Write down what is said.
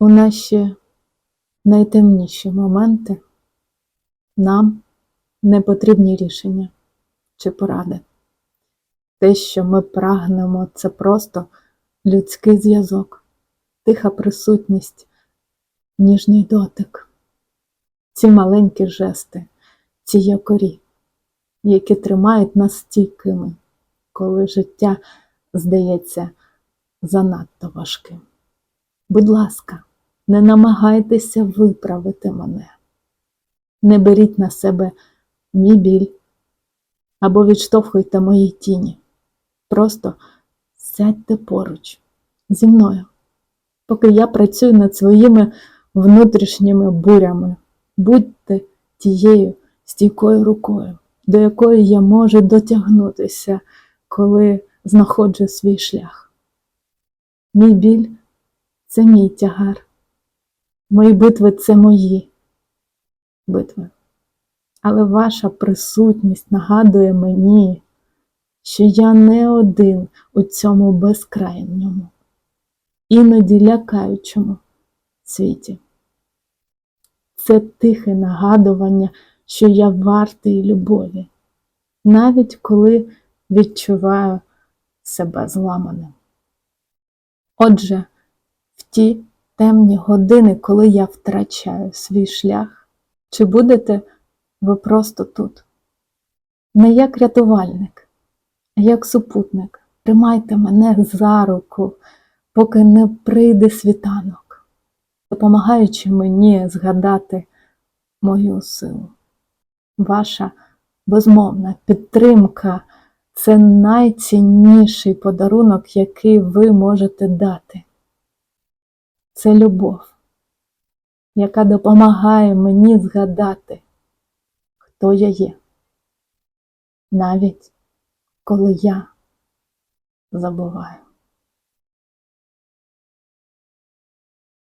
У наші найтемніші моменти нам не потрібні рішення чи поради. Те, що ми прагнемо, це просто людський зв'язок, тиха присутність, ніжний дотик, ці маленькі жести, ці якорі, які тримають нас стійкими, коли життя здається занадто важким. Будь ласка, не намагайтеся виправити мене. Не беріть на себе мій біль або відштовхуйте мої тіні. Просто сядьте поруч зі мною, поки я працюю над своїми внутрішніми бурями. Будьте тією стійкою рукою, до якої я можу дотягнутися, коли знаходжу свій шлях. Мій біль це мій тягар. Мої битви це мої битви. Але ваша присутність нагадує мені, що я не один у цьому безкрайньому, іноді лякаючому світі. Це тихе нагадування, що я вартий любові, навіть коли відчуваю себе зламаним. Отже, в ті темні години, коли я втрачаю свій шлях, чи будете ви просто тут? Не як рятувальник, а як супутник. Тримайте мене за руку, поки не прийде світанок, допомагаючи мені згадати мою силу. Ваша безмовна підтримка це найцінніший подарунок, який ви можете дати. Це любов, яка допомагає мені згадати, хто я є, навіть коли я забуваю.